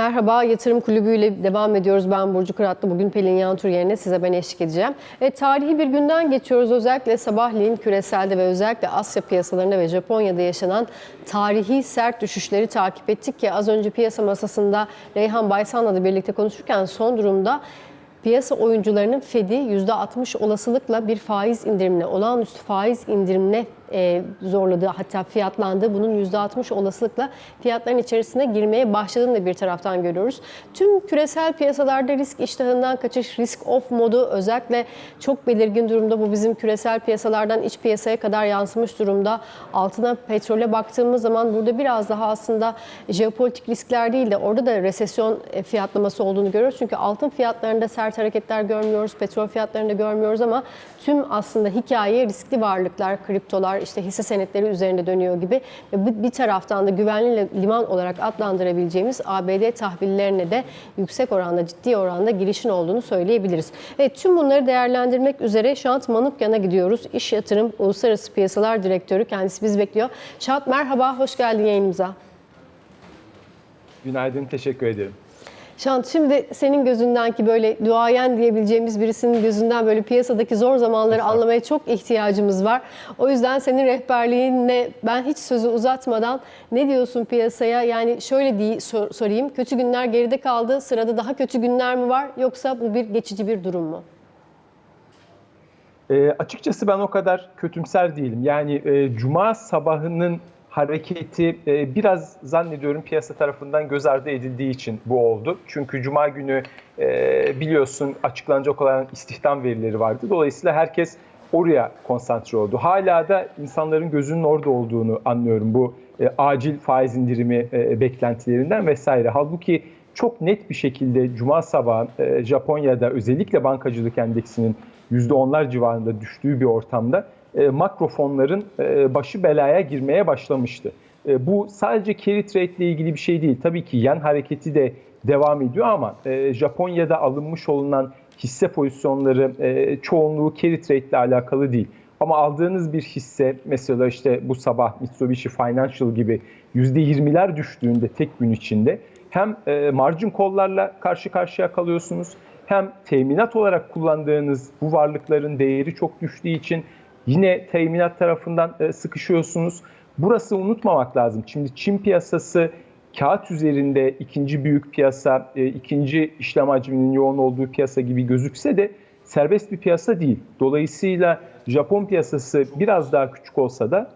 Merhaba, Yatırım Kulübü ile devam ediyoruz. Ben Burcu Kıratlı. Bugün Pelin Yantur yerine size ben eşlik edeceğim. Evet, tarihi bir günden geçiyoruz. Özellikle sabahleyin küreselde ve özellikle Asya piyasalarında ve Japonya'da yaşanan tarihi sert düşüşleri takip ettik ki az önce piyasa masasında Reyhan Baysan'la da birlikte konuşurken son durumda Piyasa oyuncularının Fed'i %60 olasılıkla bir faiz indirimine, olağanüstü faiz indirimine e, zorladığı hatta fiyatlandığı bunun %60 olasılıkla fiyatların içerisine girmeye başladığını da bir taraftan görüyoruz. Tüm küresel piyasalarda risk iştahından kaçış, risk off modu özellikle çok belirgin durumda. Bu bizim küresel piyasalardan iç piyasaya kadar yansımış durumda. Altına, petrole baktığımız zaman burada biraz daha aslında jeopolitik riskler değil de orada da resesyon e, fiyatlaması olduğunu görüyoruz. Çünkü altın fiyatlarında sert hareketler görmüyoruz, petrol fiyatlarında görmüyoruz ama tüm aslında hikaye riskli varlıklar, kriptolar, işte hisse senetleri üzerinde dönüyor gibi bir taraftan da güvenli liman olarak adlandırabileceğimiz ABD tahvillerine de yüksek oranda, ciddi oranda girişin olduğunu söyleyebiliriz. Evet tüm bunları değerlendirmek üzere Şant Manukyan'a gidiyoruz. İş Yatırım Uluslararası Piyasalar Direktörü kendisi biz bekliyor. Şant merhaba, hoş geldin yayınımıza. Günaydın, teşekkür ederim. Şant şimdi senin gözünden ki böyle duayen diyebileceğimiz birisinin gözünden böyle piyasadaki zor zamanları anlamaya çok ihtiyacımız var. O yüzden senin rehberliğinle ben hiç sözü uzatmadan ne diyorsun piyasaya? Yani şöyle diye sor- sorayım. Kötü günler geride kaldı. Sırada daha kötü günler mi var yoksa bu bir geçici bir durum mu? E, açıkçası ben o kadar kötümser değilim. Yani e, Cuma sabahının hareketi e, biraz zannediyorum piyasa tarafından göz ardı edildiği için bu oldu. Çünkü Cuma günü e, biliyorsun açıklanacak olan istihdam verileri vardı. Dolayısıyla herkes oraya konsantre oldu. Hala da insanların gözünün orada olduğunu anlıyorum bu e, acil faiz indirimi e, beklentilerinden vesaire. Halbuki çok net bir şekilde Cuma sabahı e, Japonya'da özellikle bankacılık endeksinin %10'lar civarında düştüğü bir ortamda e, makro fonların e, başı belaya girmeye başlamıştı. E, bu sadece carry trade ile ilgili bir şey değil. Tabii ki yen hareketi de devam ediyor ama e, Japonya'da alınmış olunan hisse pozisyonları e, çoğunluğu carry trade ile alakalı değil. Ama aldığınız bir hisse mesela işte bu sabah Mitsubishi Financial gibi %20'ler düştüğünde tek gün içinde hem e, margin kollarla karşı karşıya kalıyorsunuz hem teminat olarak kullandığınız bu varlıkların değeri çok düştüğü için yine teminat tarafından e, sıkışıyorsunuz. Burası unutmamak lazım. Şimdi Çin piyasası kağıt üzerinde ikinci büyük piyasa, e, ikinci işlem hacminin yoğun olduğu piyasa gibi gözükse de serbest bir piyasa değil. Dolayısıyla Japon piyasası biraz daha küçük olsa da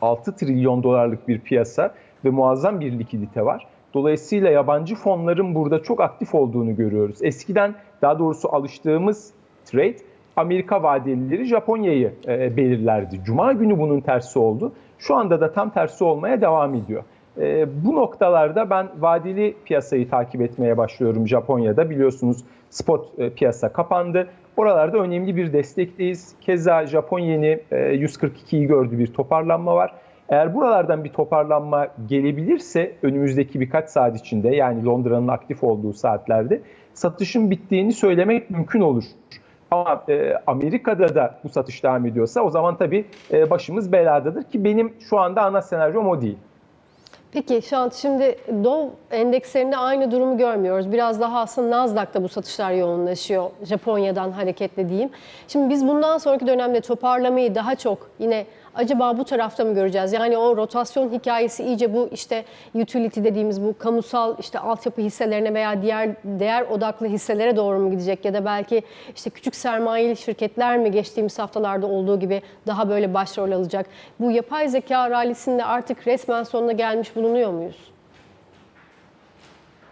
6 trilyon dolarlık bir piyasa ve muazzam bir likidite var. Dolayısıyla yabancı fonların burada çok aktif olduğunu görüyoruz. Eskiden daha doğrusu alıştığımız trade Amerika vadelileri Japonya'yı e, belirlerdi. Cuma günü bunun tersi oldu. Şu anda da tam tersi olmaya devam ediyor. E, bu noktalarda ben vadeli piyasayı takip etmeye başlıyorum Japonya'da. Biliyorsunuz spot e, piyasa kapandı. Oralarda önemli bir destekteyiz. Keza Japon yeni e, 142'yi gördü bir toparlanma var. Eğer buralardan bir toparlanma gelebilirse önümüzdeki birkaç saat içinde yani Londra'nın aktif olduğu saatlerde satışın bittiğini söylemek mümkün olur. Ama e, Amerika'da da bu satış devam ediyorsa o zaman tabii e, başımız beladadır ki benim şu anda ana senaryom o değil. Peki şu an şimdi Dow endekslerinde aynı durumu görmüyoruz. Biraz daha aslında Nasdaq'ta bu satışlar yoğunlaşıyor Japonya'dan hareketle diyeyim. Şimdi biz bundan sonraki dönemde toparlamayı daha çok yine acaba bu tarafta mı göreceğiz? Yani o rotasyon hikayesi iyice bu işte utility dediğimiz bu kamusal işte altyapı hisselerine veya diğer değer odaklı hisselere doğru mu gidecek ya da belki işte küçük sermayeli şirketler mi geçtiğimiz haftalarda olduğu gibi daha böyle başrol alacak? Bu yapay zeka rallisinde artık resmen sonuna gelmiş bulunuyor muyuz?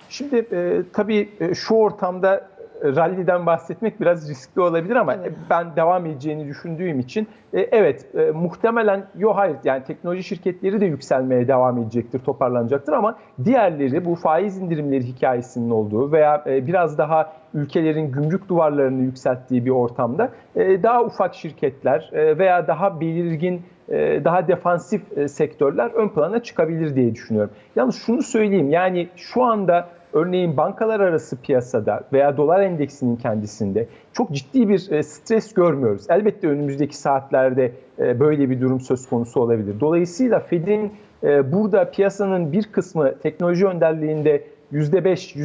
Şimdi e, tabii e, şu ortamda ralliden bahsetmek biraz riskli olabilir ama Evet. ben devam edeceğini düşündüğüm için e, evet e, muhtemelen yo hayır yani teknoloji şirketleri de yükselmeye devam edecektir, toparlanacaktır ama diğerleri bu faiz indirimleri hikayesinin olduğu veya e, biraz daha ülkelerin gümrük duvarlarını yükselttiği bir ortamda e, daha ufak şirketler e, veya daha belirgin daha defansif sektörler ön plana çıkabilir diye düşünüyorum. Yalnız şunu söyleyeyim yani şu anda örneğin bankalar arası piyasada veya dolar endeksinin kendisinde çok ciddi bir e, stres görmüyoruz. Elbette önümüzdeki saatlerde e, böyle bir durum söz konusu olabilir. Dolayısıyla Fed'in e, burada piyasanın bir kısmı teknoloji önderliğinde %5,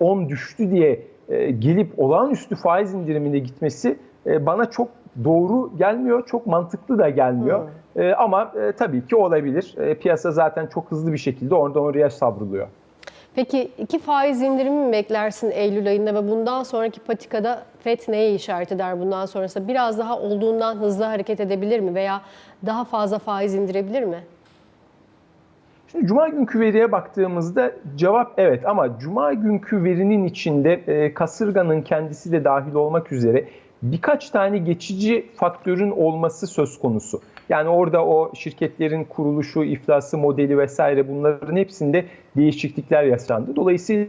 %10 düştü diye gelip olağanüstü faiz indirimine gitmesi bana çok doğru gelmiyor, çok mantıklı da gelmiyor. E, ama tabii ki olabilir. Piyasa zaten çok hızlı bir şekilde oradan oraya savruluyor. Peki iki faiz indirimi mi beklersin Eylül ayında ve bundan sonraki patikada FED neye işaret eder bundan sonrası? Biraz daha olduğundan hızlı hareket edebilir mi veya daha fazla faiz indirebilir mi? Şimdi Cuma günkü veriye baktığımızda cevap evet ama Cuma günkü verinin içinde e, kasırganın kendisi de dahil olmak üzere birkaç tane geçici faktörün olması söz konusu. Yani orada o şirketlerin kuruluşu, iflası modeli vesaire bunların hepsinde değişiklikler yaşandı. Dolayısıyla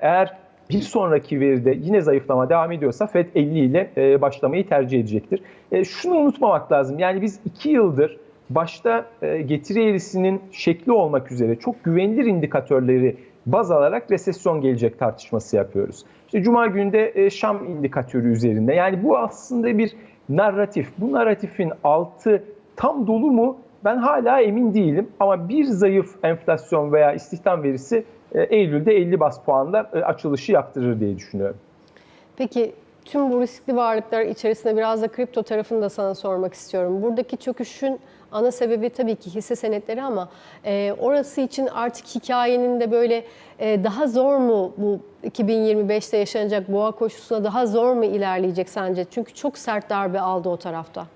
eğer bir sonraki veride yine zayıflama devam ediyorsa FED 50 ile e, başlamayı tercih edecektir. E, şunu unutmamak lazım. Yani biz 2 yıldır başta e, getiri eğrisinin şekli olmak üzere çok güvenilir indikatörleri baz alarak resesyon gelecek tartışması yapıyoruz. İşte Cuma günde e, Şam indikatörü üzerinde. Yani bu aslında bir narratif. Bu narratifin altı tam dolu mu? Ben hala emin değilim. Ama bir zayıf enflasyon veya istihdam verisi e, Eylül'de 50 bas puanla e, açılışı yaptırır diye düşünüyorum. Peki tüm bu riskli varlıklar içerisinde biraz da kripto tarafını da sana sormak istiyorum. Buradaki çöküşün ana sebebi tabii ki hisse senetleri ama e, orası için artık hikayenin de böyle e, daha zor mu bu 2025'te yaşanacak boğa koşusuna daha zor mu ilerleyecek sence? Çünkü çok sert darbe aldı o tarafta.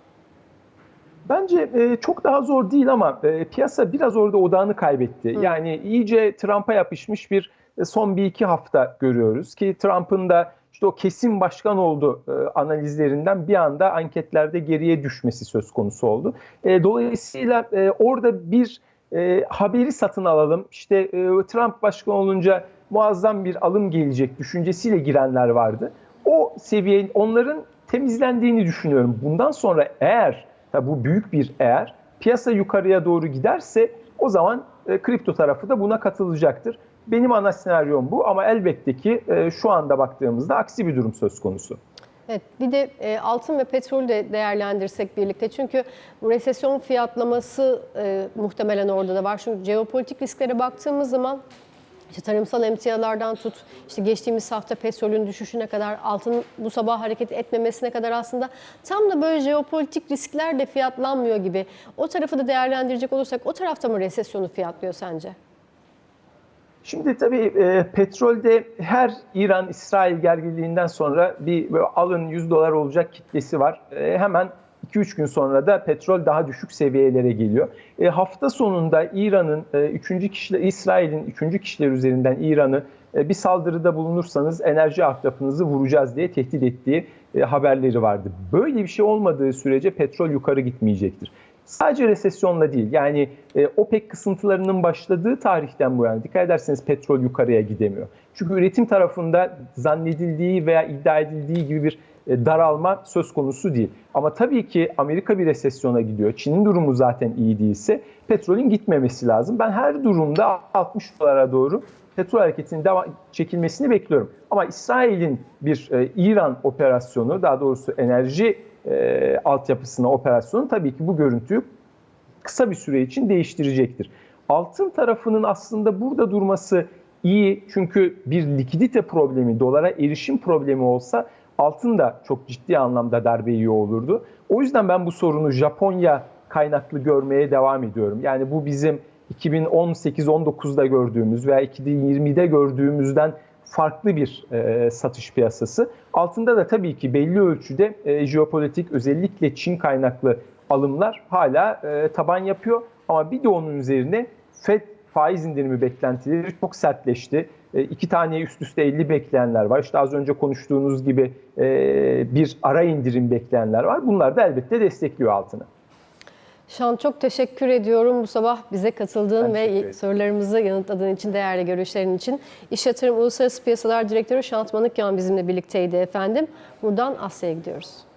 Bence e, çok daha zor değil ama e, piyasa biraz orada odağını kaybetti. Yani iyice Trump'a yapışmış bir e, son bir iki hafta görüyoruz ki Trump'ın da işte o kesin başkan oldu e, analizlerinden bir anda anketlerde geriye düşmesi söz konusu oldu. E, dolayısıyla e, orada bir e, haberi satın alalım. İşte e, Trump başkan olunca muazzam bir alım gelecek düşüncesiyle girenler vardı. O seviye onların temizlendiğini düşünüyorum. Bundan sonra eğer tabi bu büyük bir eğer piyasa yukarıya doğru giderse o zaman e, kripto tarafı da buna katılacaktır. Benim ana senaryom bu ama elbette ki e, şu anda baktığımızda aksi bir durum söz konusu. Evet, bir de e, altın ve petrolü de değerlendirsek birlikte. Çünkü bu resesyon fiyatlaması e, muhtemelen orada da var. Çünkü jeopolitik risklere baktığımız zaman işte tarımsal emtialardan tut, işte geçtiğimiz hafta petrolün düşüşüne kadar, altının bu sabah hareket etmemesine kadar aslında tam da böyle jeopolitik riskler de fiyatlanmıyor gibi. O tarafı da değerlendirecek olursak o tarafta mı resesyonu fiyatlıyor sence? Şimdi tabii e, petrolde her İran-İsrail gerginliğinden sonra bir böyle alın 100 dolar olacak kitlesi var. E, hemen 2-3 gün sonra da petrol daha düşük seviyelere geliyor. E, hafta sonunda İran'ın e, üçüncü kişiler, İsrail'in üçüncü kişiler üzerinden İran'ı e, bir saldırıda bulunursanız enerji ahtrapınızı vuracağız diye tehdit ettiği e, haberleri vardı. Böyle bir şey olmadığı sürece petrol yukarı gitmeyecektir. Sadece resesyonla değil yani e, OPEC kısıntılarının başladığı tarihten bu yana dikkat ederseniz petrol yukarıya gidemiyor. Çünkü üretim tarafında zannedildiği veya iddia edildiği gibi bir daralma söz konusu değil. Ama tabii ki Amerika bir resesyona gidiyor. Çin'in durumu zaten iyi değilse petrolün gitmemesi lazım. Ben her durumda 60 dolara doğru petrol hareketinin devam çekilmesini bekliyorum. Ama İsrail'in bir e, İran operasyonu daha doğrusu enerji e, altyapısına operasyonu tabii ki bu görüntüyü kısa bir süre için değiştirecektir. Altın tarafının aslında burada durması iyi çünkü bir likidite problemi, dolara erişim problemi olsa altın da çok ciddi anlamda darbe yiyor olurdu. O yüzden ben bu sorunu Japonya kaynaklı görmeye devam ediyorum. Yani bu bizim 2018-19'da gördüğümüz veya 2020'de gördüğümüzden farklı bir e, satış piyasası. Altında da tabii ki belli ölçüde e, jeopolitik özellikle Çin kaynaklı alımlar hala e, taban yapıyor. Ama bir de onun üzerine FED faiz indirimi beklentileri çok sertleşti. E, iki tane üst üste 50 bekleyenler var. İşte az önce konuştuğunuz gibi e, bir ara indirim bekleyenler var. Bunlar da elbette destekliyor altını. Şan çok teşekkür ediyorum bu sabah bize katıldığın ve sorularımızı yanıtladığın için, değerli görüşlerin için. İş Yatırım Uluslararası Piyasalar Direktörü Şant Manıkyan bizimle birlikteydi efendim. Buradan Asya'ya gidiyoruz.